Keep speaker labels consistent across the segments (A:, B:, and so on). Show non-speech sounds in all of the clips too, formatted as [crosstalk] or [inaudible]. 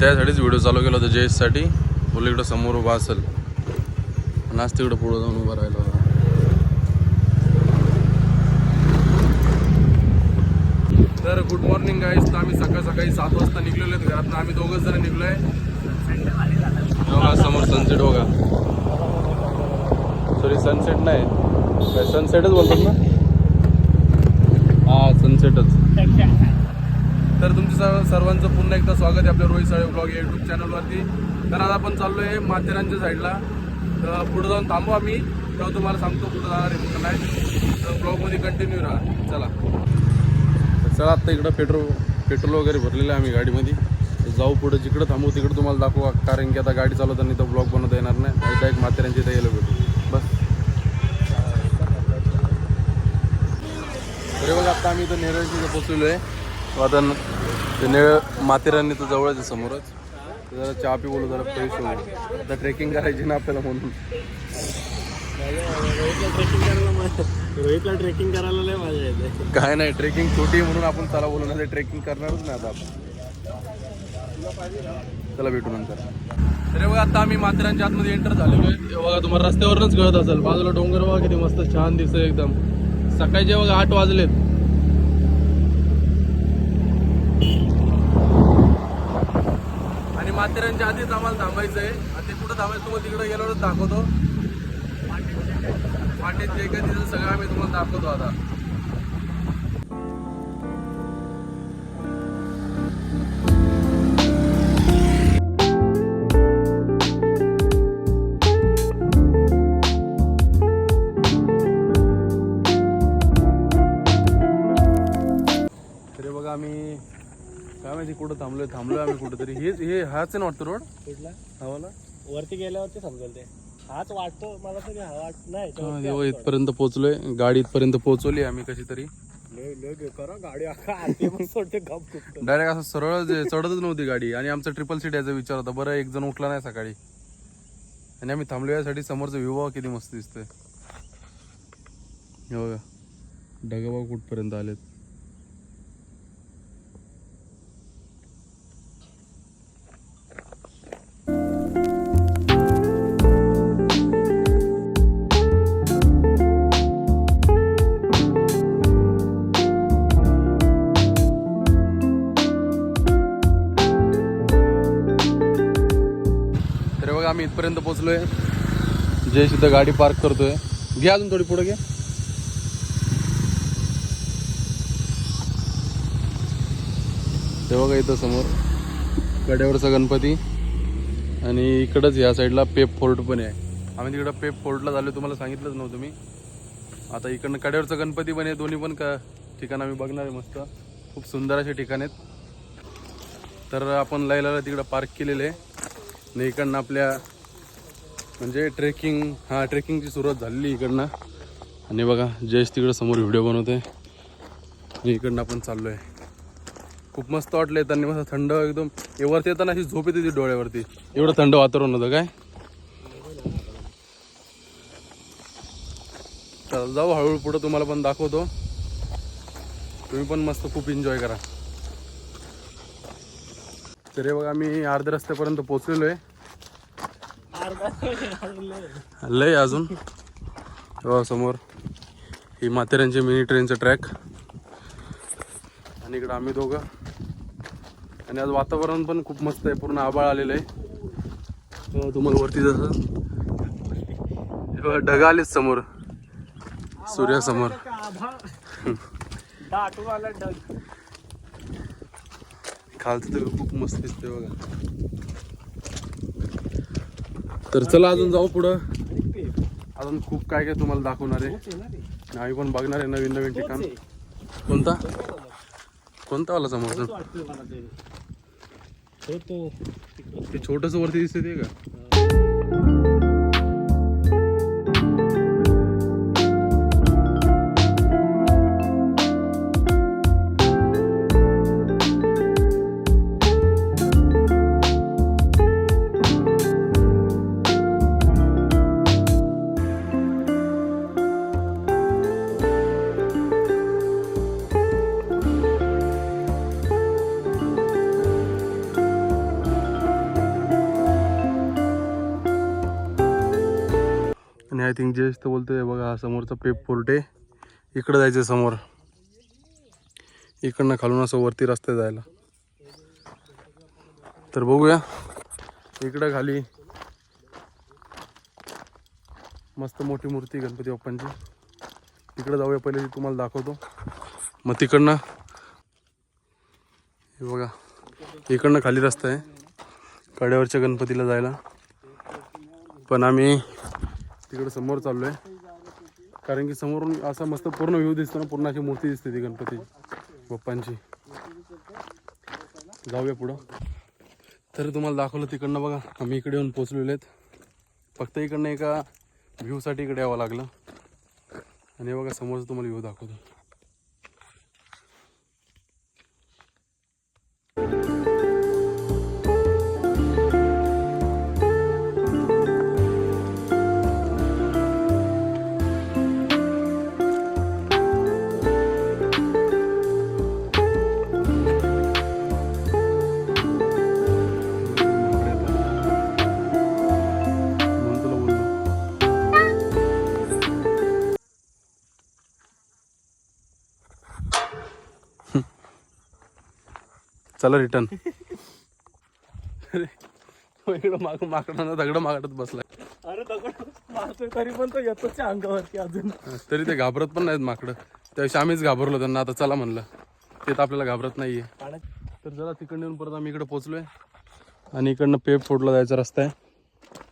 A: त्यासाठीच व्हिडिओ चालू केला होता जयेशसाठी. बोललो इकडं समोर उभा असेल. आणि आज तिकडं पुढं जाऊन उभा राहिला होता. तर गुड मॉर्निंग गाईज तर आम्ही सकाळ सकाळी सात वाजता निघलेलो आहेत घरात आम्ही दोघंच जण आहे बघा समोर सनसेट बघा. सॉरी सनसेट नाही. काय सनसेटच बोलतात ना? हा सनसेटच तर तुमचं सर्व सर्वांचं पुन्हा एकदा स्वागत आहे आपल्या रोहित साळे ब्लॉग या युट्यूब चॅनलवरती तर आज आपण चाललो आहे माथेरानच्या साईडला तर पुढं जाऊन थांबू आम्ही. तेव्हा तुम्हाला सांगतो कुठं जाणार आहे कुठं नाही. तर ब्लॉगमध्ये कंटिन्यू राहा. चला. तर चला आत्ता इकडं पेट्रोल पेट्रोल वगैरे भरलेलं आहे आम्ही गाडीमध्ये. जाऊ पुढे जिकडं थांबू तिकडं तुम्हाला दाखवू. कारण की आता गाडी चालवताना तर ब्लॉग बनवता येणार नाही. एक माथेरानच्या इथं गेलो भेटू. बस. अरे बघा आता आम्ही इथं नेरळच्या पोचलेलो आहे. आता ते निळ माथेरानी तर जवळच आहे समोरच. जरा चहा पी बोलू जरा फ्रेश होऊ. आता ट्रेकिंग करायची ना आपल्याला म्हणून.
B: रोहितला ट्रेकिंग करायला मजा ट्रेकिंग करायला लय मजा येते
A: काय नाही ट्रेकिंग छोटी आहे म्हणून आपण चला बोलू ना ट्रेकिंग करणारच नाही आता आपण. चला भेटू नंतर. अरे बघा आता आम्ही माथेरानच्या आतमध्ये एंटर झालेलो आहे. बघा तुम्हाला रस्त्यावरच कळत असेल. बाजूला डोंगर बघा किती मस्त छान दिसत एकदम. सकाळचे बघा आठ वाजलेत आणि माथेरानच्या आधीच आम्हाला थांबायचं आहे आणि ते कुठं थांबायचं तुम्हाला तिकडे गेल्यावरच दाखवतो. वाटेत जे काही तिथं सगळं आम्ही तुम्हाला दाखवतो आता. कुठं थांबलोय थांबलोय आम्ही कुठंतरी. हेच हे हाच आहे ना वाटतं रोड?
B: कुठला?
A: हवाला?
B: वरती गेल्यावरती समजेल ते. हाच वाटतो मला तरी हा वाट नाही तो
A: हा,
B: वरती.
A: इथपर्यंत पोहोचलोय. गाडी इथपर्यंत पोहोचवली आम्ही कशी तरी.
B: लय लय गे करा गाडी अख्खा आरती मग सोडते गप खूप
A: डायरेक्ट असं सरळ जे चढतच नव्हती गाडी. आणि आमचा ट्रिपल सीट याचा विचार होता. बरं एक जण उठला नाही सकाळी. आणि आम्ही थांबलो यासाठी समोरचा बघा किती मस्त दिसतोय. हे ढगाबा कुठपर्यंत आलेत? पर्यंत पोचलो आहे जय सुद्धा गाडी पार्क करतोय. घ्या अजून थोडी पुढे घ्या. तेव्हा का इथं समोर. कड्यावरचा गणपती. आणि इकडंच या साईडला पेप फोर्ट पण आहे. आम्ही तिकडं पेप फोर्टला झालो तुम्हाला सांगितलंच नव्हतं मी. आता इकडनं कड्यावरचा गणपती पण आहे दोन्ही पण का ठिकाण आम्ही बघणार आहे मस्त. खूप सुंदर असे ठिकाण आहेत. तर आपण लयलाला तिकडं पार्क केलेलं आहे. आणि इकडनं आपल्या म्हणजे ट्रेकिंग हा ट्रेकिंगची सुरुवात झालेली इकडनं. आणि बघा जयेश तिकडं समोर व्हिडिओ बनवते आणि इकडनं आपण चाललो आहे खूप मस्त वाटलं येताना मस्त थंड एकदम हे वरती येताना अशी झोप येते ती डोळ्यावरती. एवढं थंड वातावरण होतं काय? चल जाऊ हळूहळू पुढं तुम्हाला पण दाखवतो. तुम्ही पण मस्त खूप एन्जॉय करा. तर हे बघा मी अर्ध्या रस्त्यापर्यंत पोचलेलो आहे [laughs] लय अजून. तेव्हा समोर ही माथेरानची मिनी ट्रेनचं ट्रॅक आणि इकडं आम्ही दोघं. आणि आज वातावरण पण खूप मस्त आहे पूर्ण आबाळ आलेलं आहे. तेव्हा तुम्हाला वरती जसं. तेव्हा ढगा आलेच समोर. सूर्यासमोर खालचं तर खूप मस्त दिसतंय बघा. तर चला अजून जाऊ पुढं. अजून खूप काय काय तुम्हाला दाखवणार आहे. आम्ही पण बघणार आहे नवीन नवीन ठिकाण. कोणता? कोणता वाला समोर?
B: ते
A: छोटस वरती दिसते ते का? आय थिंक तर बोलतोय बघा हा समोरचा पेप फोर्टे इकडं जायचं समोर. इकडनं खालून असं वरती रस्ते जायला. तर बघूया. इकडं खाली मस्त मोठी मूर्ती गणपती बाप्पांची. तिकडं जाऊया पहिले तुम्हाला दाखवतो. मग तिकडनं हे बघा इकडनं खाली रस्ता आहे. कड्यावरच्या गणपतीला जायला. पण आम्ही तिकडं समोर चाललो आहे कारण की समोरून असा मस्त पूर्ण व्ह्यू दिसतो ना पूर्ण अशी मूर्ती दिसते ती गणपती बाप्पांची. जाऊया पुढं. तर तुम्हाला दाखवलं तिकडनं बघा आम्ही इकडे येऊन पोचलेलो आहेत. फक्त इकडनं एका व्ह्यूसाठी इकडे यावं लागलं. आणि बघा समोरचं तुम्हाला व्ह्यू दाखवतो. चला रिटर्न [laughs] इकडं माग माकडानं दगड मागडत बसलाय.
B: अरे दगड मारतोय तरी पण तो येतोच त्या अंगावरती अजून.
A: तरी ते घाबरत पण नाहीत माकडं. त्याविषयी आम्हीच घाबरलो त्यांना. आता चला म्हणलं. ते तर आपल्याला घाबरत नाहीये. तर चला तिकडनं येऊन परत आम्ही इकडे पोचलोय. आणि इकडनं पेप फोडला जायचा रस्ता आहे.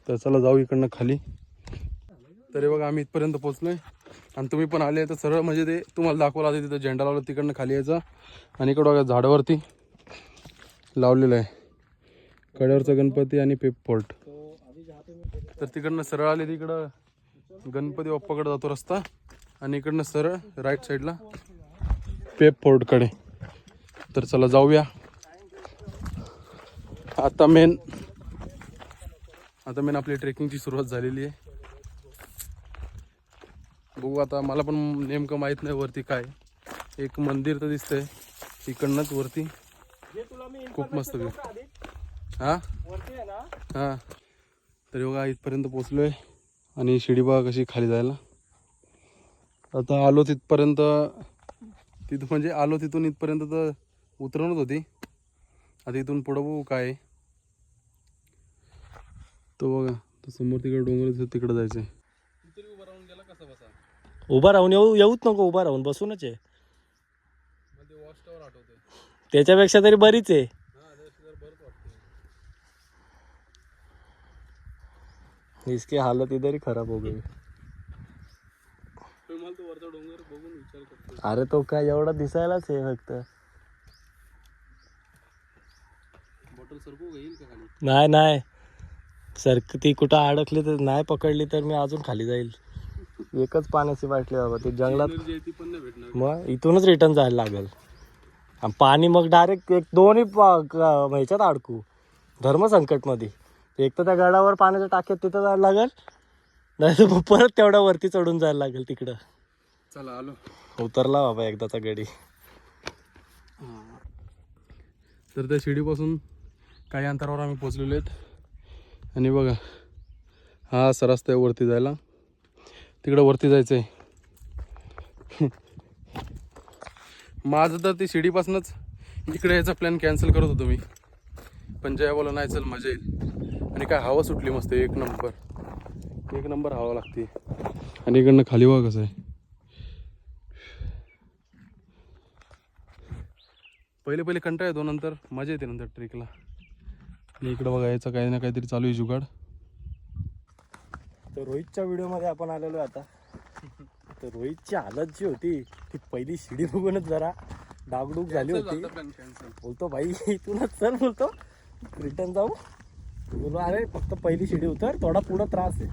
A: तर चला जाऊ इकडनं खाली. तरी बघा आम्ही इथपर्यंत पोचलोय. आणि तुम्ही पण आले तर सरळ म्हणजे ते तुम्हाला दाखवलं आता तिथं झेंडा लावला तिकडनं खाली यायचं. आणि इकडं बघा झाडावरती. लावलेलं आहे. कड्यावरचा गणपती आणि पेप फोर्ट. तर तिकडनं सरळ आले तिकडं. गणपती बाप्पाकडे जातो रस्ता. आणि इकडनं सरळ राईट साईडला पेप फोर्टकडे. तर चला जाऊया. आता मेन आता मेन आपली ट्रेकिंगची सुरुवात झालेली आहे. बघू आता मला पण नेमकं माहीत नाही वरती काय. एक मंदिर तर दिसतंय. इकडनंच वरती. खूप मस्त
B: आधी?
A: हा?
B: आहे
A: हा. तरी बघा इथपर्यंत पोचलोय आणि शिडी बघा कशी खाली जायला. आता आलो तिथपर्यंत तिथं म्हणजे आलो तिथून इथपर्यंत तर उतरवत होती. आता इथून पुढं बघू काय आहे. तो बघा तो समोर तिकडे डोंगर दिसतो तिकडे जायचंय.
B: उभा राहून येऊ येऊच नको उभा राहून बसूनच आहे. त्याच्यापेक्षा तरी बरीच आहे. इसकी हालत इधर ही खराब हो गई. अरे तो काय एवढा दिसायलाच आहे फक्त.
A: सरकू
B: नाही नाही. सर ती कुठं अडकली तर नाही पकडली तर मी अजून खाली जाईल. एकच पाण्याची बाटली बाबा ती जंगलात मग इथूनच रिटर्न जायला लागेल. आणि पाणी मग डायरेक्ट एक दोन्ही ह्याच्यात अडकू. धर्मसंकटमध्ये. एक तर त्या गडावर पाण्याच्या टाक्यात तिथं जायला लागेल. नाही तर परत तेवढ्या वरती चढून जायला लागेल तिकडं.
A: चला आलो.
B: उतरला बाबा एकदाचा गडी.
A: तर त्या शिडीपासून काही अंतरावर आम्ही पोचलेलो आहेत. आणि बघा हा असा रस्ता आहे वरती जायला. तिकडं वरती जायचं आहे माझं तर ती शिडीपासूनच इकडे यायचा प्लॅन कॅन्सल करत होतो मी. पण जया बोला नाही चल मजा येईल. आणि काय हवा सुटली मस्त एक नंबर एक नंबर हवा लागते. आणि इकडनं खाली बघा कसं आहे. पहिले पहिले कंटाळा येतो नंतर मजा येते नंतर ट्रेकला इकडं बघा याचं काही ना काहीतरी चालू आहे जुगाड.
B: तर रोहितच्या व्हिडिओमध्ये आपण आलेलो आहे आता. तर रोहितची हालत जी होती ती पहिली शिडी बघूनच जरा डागडूग झाली होती. बोलतो भाई इथूनच चल बोलतो. रिटर्न जाऊ. बोलो अरे फक्त पहिली शिडी उतर थोडा पुढं त्रास आहे.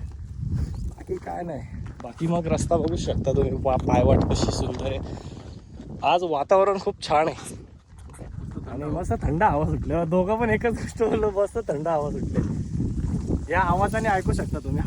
B: बाकी काय नाही. बाकी मग रस्ता बघू शकता तुम्ही. पायवाट कशी सुंदर आहे. आज वातावरण खूप छान आहे. आणि मस्त थंड हवा सुटले. दोघं पण एकच गोष्ट बोललो मस्त थंड हवा सुटले. या आवाजाने ऐकू शकता तुम्ही.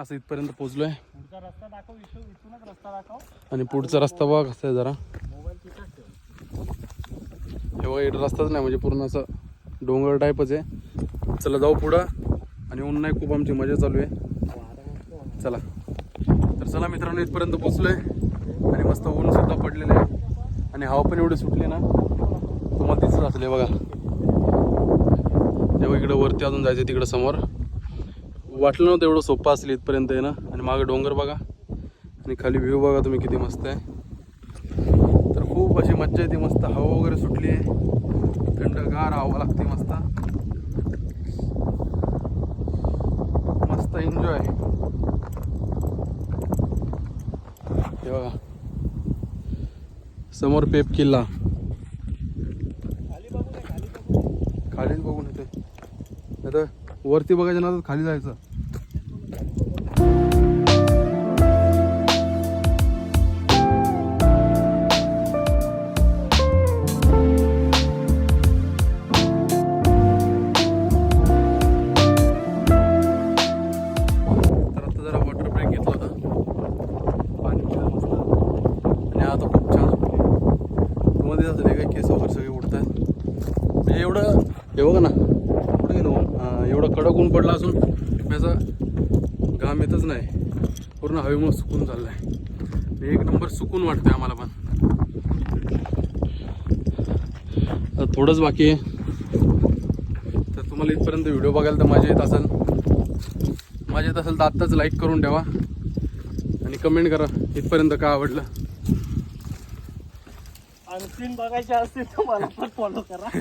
B: हवा
A: इथपर्यंत पोहोचलोय.
B: दाखव
A: आणि पुढचा रस्ता बघा कसा आहे जरा. हे बघा इकडं रस्ताच नाही म्हणजे पूर्ण असं डोंगर टाईपच आहे. चला जाऊ पुढं. आणि ऊन नाही खूप आमची मजा चालू आहे. चला. तर चला मित्रांनो इथपर्यंत पोचलोय आणि मस्त ऊन सुद्धा पडलेलं आहे. आणि हवा पण एवढी सुटली ना तुम्हाला दिसत असले बघा. जेव्हा इकडं वरती अजून जायचं तिकडं समोर. वाटलं नव्हतं एवढं सोपं असेल इथपर्यंत आहे ना आणि मागं डोंगर बघा. आणि खाली व्ह्यू बघा तुम्ही किती मस्त आहे. तर खूप अशी मज्जा येते मस्त हवा वगैरे सुटली आहे. थंडगार हवा लागते मस्त. मस्त एन्जॉय हे बघा. समोर पेप किल्ला.
B: खाली बघू खाली
A: खालीच बघून येते आता वरती बघायच्या ना खाली जायचं. केस वगैरे सगळे उडतात. म्हणजे एवढं हे बघा ना. कुठे गेलो. एवढं कडक ऊन पडला असून त्याचा घाम येतच नाही. पूर्ण हवेमुळे सुकून चाललं आहे एक नंबर सुकून वाटतंय आम्हाला पण. थोडंच बाकी आहे. तर तुम्हाला इथपर्यंत व्हिडिओ बघायला तर माझ्या येत असेल. माझ्या येत असेल तर आत्ताच लाईक करून ठेवा. आणि कमेंट करा इथपर्यंत काय आवडलं.
B: आणखीन बघायचे असतील तर मला पण फॉलो करा.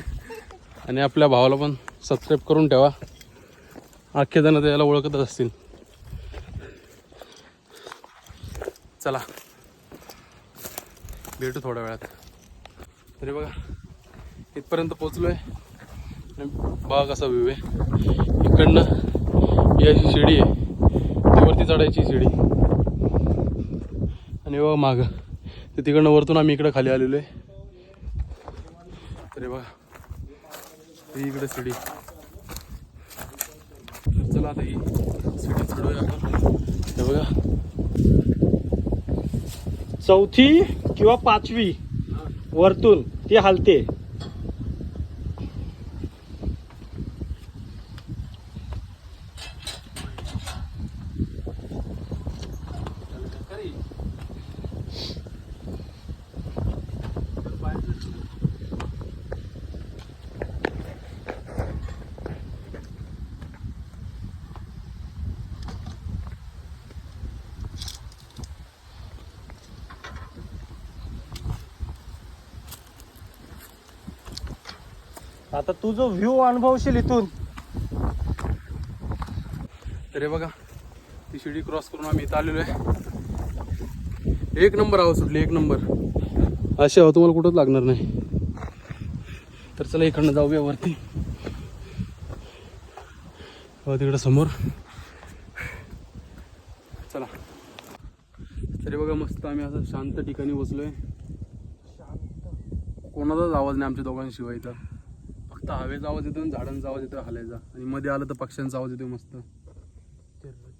A: आणि आपल्या भावाला पण सबस्क्राईब करून ठेवा. अख्खे जण त्याला ओळखतच असतील. चला. भेटू थोड्या वेळात. तरी बघा इथपर्यंत पोचलोय आहे बघा कसा व्ह्यू आहे. इकडनं ही अशी शिडी आहे वरती चढायची शिडी. आणि बघा मागं. ते तिकडनं वरतून आम्ही इकडं खाली आलेलो आहे तरी बघा ही इकडे शिडी. चला आता ही शिडी चढूया आपण. हे बघा.
B: चौथी किंवा पाचवी वरतून ती हालते. आता तू जो व्ह्यू अनुभवशील इथून.
A: अरे बघा ती शिडी क्रॉस करून आम्ही इथं आलेलो आहे. एक नंबर आहो सुटली एक नंबर अशी हवं तुम्हाला कुठंच लागणार नाही. तर चला इकडनं जाऊया वरती. हो तिकडं समोर. चला. तरी बघा मस्त आम्ही असं शांत ठिकाणी बसलोय. कोणाचाच आवाज नाही आमच्या दोघांशिवाय इथं. फक्त हवेचा आवाज येतो आणि झाडांचा आवाज येतो हलायचा. आणि मध्ये आलं तर पक्ष्यांचा आवाज येतो मस्त.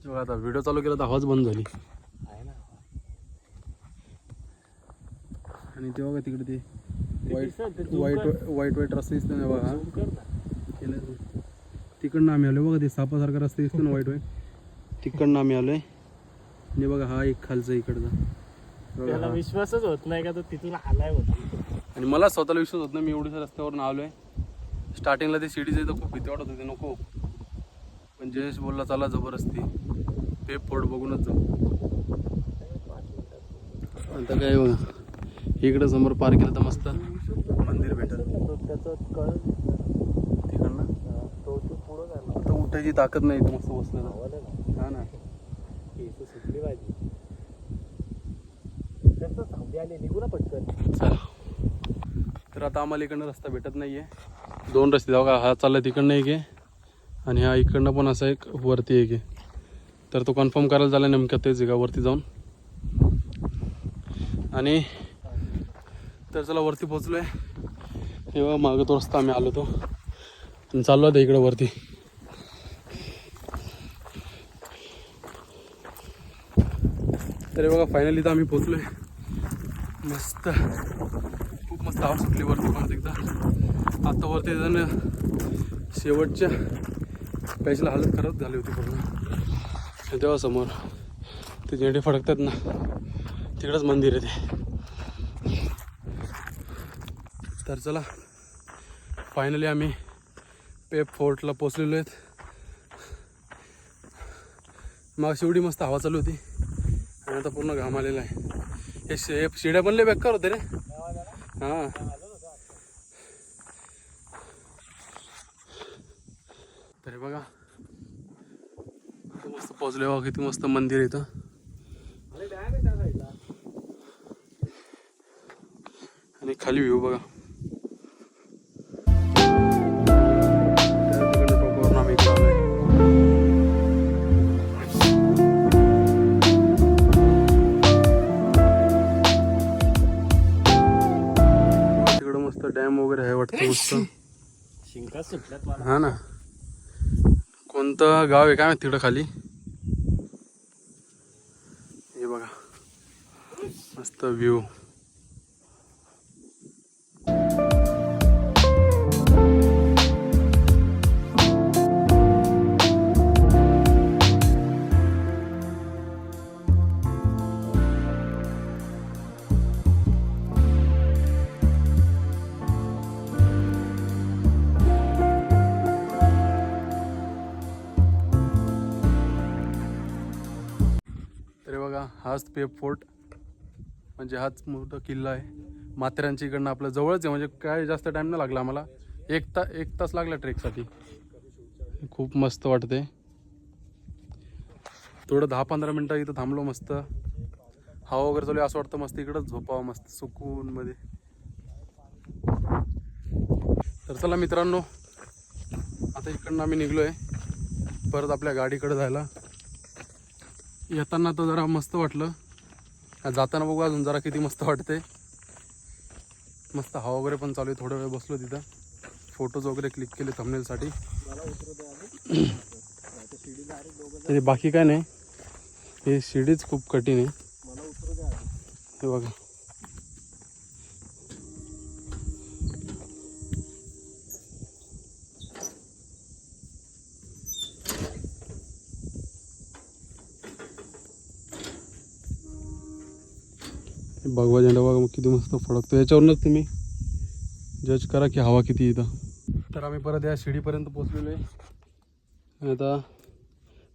A: बघा आता व्हिडिओ चालू केला तर आवाज बंद झाली.
B: आहे ना.
A: आणि ते बघा तिकडे ते वाईट वाईट. वाईट वाईट रस्ते दिसतो ना बघा. केलं. तिकडनं आम्ही आलो बघा ते सापासारखा रस्ता दिसतो ना वाईट वाईट तिकडनं आम्ही आलोय. आणि बघा हा एक खालचा इकडचा.
B: त्याला. विश्वासच होत नाही का तो तिथून आलाय होता
A: आणि मला स्वतःला विश्वास होत नाही मी एवढ्या रस्त्यावरून आलोय. स्टार्टिंगला ते शिडीचे तर खूप भीती वाटत होती नको. पण जयेश बोलला चला जबरदस्ती. पेप फोड बघूनच जाऊ. आता काय बघा. इकडं समोर पार केलं तर मस्त. मंदिर भेटल. तिकडनं?
B: तो तो पुढं झाला
A: आता उठायची ताकद नाही इथं मस्त बसलेलं. हा ना.
B: केस सुटली पाहिजे निघू ना पटकन
A: चला. तर आता आम्हाला इकडनं रस्ता भेटत नाहीये. दोन रस्ते बघा हा चालला तिकडनं एक आहे. आणि हा इकडनं पण असा एक वरती एक आहे. तर तो कन्फर्म करायला झाला नेमकं तेच आहे का? वरती जाऊन. आणि तर चला वरती पोचलोय तेव्हा मागं तो रस्ता आम्ही आलो तो. आणि चाललो ते इकडं वरती. तरी बघा फायनली तर आम्ही पोचलोय मस्त. खूप मस्त आवाज सुटली वरती पण एकदा. आता वरती जण शेवटच्या पॅचला हालत खराब झाली होती पूर्ण तेव्हा समोर ते झेंडे फडकतात ना तिकडंच मंदिर आहे ते. तर चला फायनली आम्ही पेप फोर्टला पोचलेलो आहेत. मग शेवटी मस्त हवा चालू होती आणि आता पूर्ण घाम आलेला आहे. हे शे शिड्या बनले बेकार होते रे. हां. तरी बघा. किती मस्त पोचले बघा किती मस्त मंदिर इथं. आणि खाली व्ह्यू बघा. तिकडं मस्त डॅम वगैरे आहे वाटतं मस्त. हा ना. कोणतं गाव आहे काय माहिती तिकडं खाली? हे बघा. मस्त व्ह्यू हाच पेप फोर्ट म्हणजे हाच मोठा किल्ला आहे. माथेरानच्या इकडनं आपलं जवळच आहे. म्हणजे काय जास्त टाईम नाही लागला आम्हाला. एक ता एक तास लागला ट्रेकसाठी. खूप मस्त वाटते थोडं दहा पंधरा मिनटं इथं थांबलो मस्त. हवा वगैरे चालू आहे असं वाटतं मस्त इकडंच झोपावं मस्त सुकूनमध्ये. तर चला मित्रांनो आता इकडनं आम्ही निघलो आहे परत आपल्या गाडीकडे जायला. येताना तर जरा मस्त वाटलं. जाताना बघू अजून जरा किती मस्त वाटते मस्त हवा वगैरे पण चालू आहे थोडा वेळ बसलो तिथं. फोटोज वगैरे क्लिक केले थंबनेलसाठी तरी बाकी काय नाही. हे शिडीच खूप कठीण आहे. हे बघा. भगवा झेंडा बघा मग किती मस्त फडकतो. याच्यावरूनच तुम्ही जज करा की हवा किती इथं. तर आम्ही परत या शिडीपर्यंत पोचलेलो आहे. आणि आता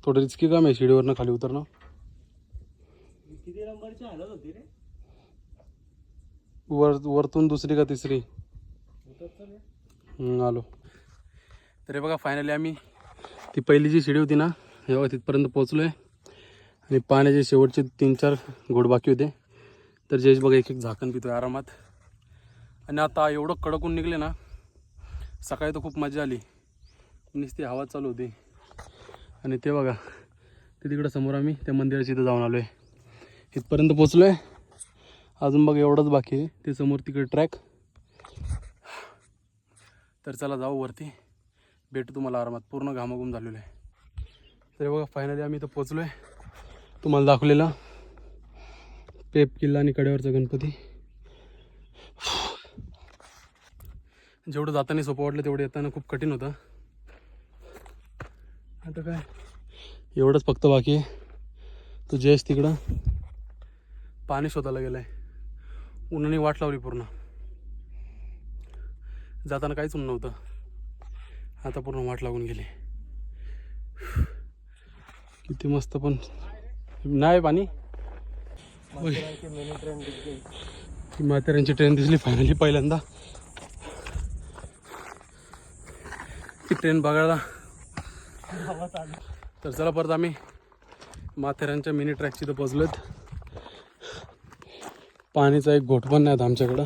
A: थोडं रिस्की काम आहे शिडीवरनं खाली उतरणं.
B: किती नंबरची हालत होती रे
A: वर वरतून दुसरी का तिसरी? आलो. तर हे बघा फायनली आम्ही ती पहिली जी शिडी होती ना हे तिथपर्यंत पोचलो आहे आणि पाण्याचे शेवटचे तीन चार घोड बाकी होते. तर जयेश बघा एक एक झाकण पितो आहे आरामात. आणि आता एवढं कडकून निघले ना सकाळी तर खूप मजा आली. नुसती हवा चालू होती. आणि ते बघा ते तिकडं समोर आम्ही त्या मंदिराच्या इथं जाऊन आलो आहे इथपर्यंत पोचलो आहे अजून बघा एवढंच बाकी आहे. ते समोर तिकडे ट्रॅक तर चला जाऊ वरती. भेटू तुम्हाला आरामात. पूर्ण घामाघूम झालेलं आहे. तर बघा फायनली आम्ही इथं पोचलो आहे तुम्हाला दाखवलेला. पेप किल्ला आणि कड्यावरचा गणपती. जेवढं जाताना सोपं वाटलं तेवढं येताना खूप कठीण होतं. आता काय? एवढंच फक्त बाकी आहे. तो जयेश तिकडं. पाणी शोधायला गेलं आहे उन्हाने वाट लावली पूर्ण. जाताना काहीच ऊन नव्हतं. आता पूर्ण वाट लागून गेली. किती मस्त पण. नाही पाणी?
B: माथेरानची ट्रेन दिसली.
A: ती म्हाताऱ्यांची ट्रेन दिसली फायनली पहिल्यांदा. ती ट्रेन बघायला. तर चला परत आम्ही माथेरानच्या मिनी ट्रॅकची तर पोचलोत पाणीचा एक घोट पण नाही आता आमच्याकडं.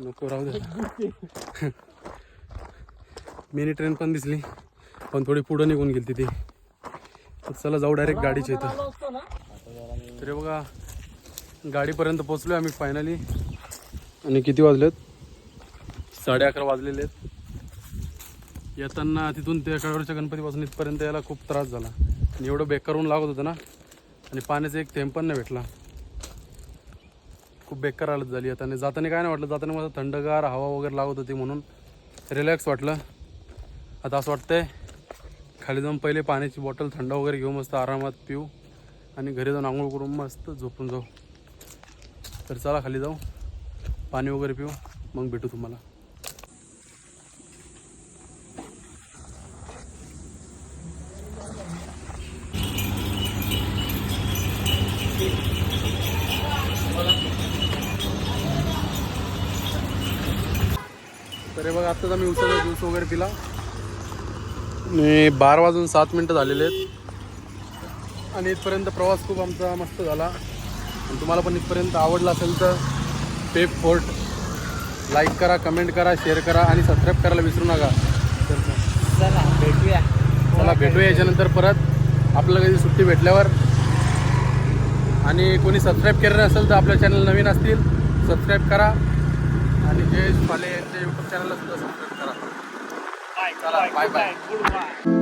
A: नको राहू दे. मिनी ट्रेन [laughs] पण दिसली पण थोडी पुढं निघून गेली ती. तर चला जाऊ डायरेक्ट गाडीच्या इथं. तरी बघा गाडीपर्यंत पोचलो आम्ही फायनली आणि किती वाजलेत? साडे अकरा वाजलेले आहेत. येताना तिथून ते कळवरच्या गणपतीपासून इथपर्यंत यायला खूप त्रास झाला. आणि एवढं बेकार लागत होतं ना आणि पाण्याचा एक थेंब पण नाही भेटला. खूप बेकार हालत झाली. येताना जाताना काय नाही वाटलं जाताना मला थंडगार हवा वगैरे लागत होती म्हणून रिलॅक्स वाटलं. आता असं वाटतंय खाली जाऊन पहिले पाण्याची बॉटल थंड वगैरे घेऊ मस्त आरामात पिऊ आणि घरी जाऊन आंघोळ करून मस्त झोपून जाऊ. तर चला खाली जाऊ. पाणी वगैरे पिऊ. मग भेटू तुम्हाला. तर हे बघा आत्ताच आम्ही उसाचा ज्यूस वगैरे पिला. आणि बारा वाजून सात मिनटं झालेले आहेत. आणि इथपर्यंत प्रवास खूप आमचा मस्त झाला. आणि तुम्हाला पण इथपर्यंत आवडला असेल तर पेप फोर्ट लाईक करा कमेंट करा शेअर करा आणि सबस्क्राईब करायला विसरू नका.
B: चला भेटूया.
A: चला भेटूया याच्यानंतर परत. आपल्याला कधी सुट्टी भेटल्यावर. आणि कोणी सबस्क्राईब केलं नसेल तर आपल्या चॅनल नवीन असतील सबस्क्राईब करा. आणि जयेश पाले यांच्या यूट्यूब चॅनलला सुद्धा सबस्क्राईब करा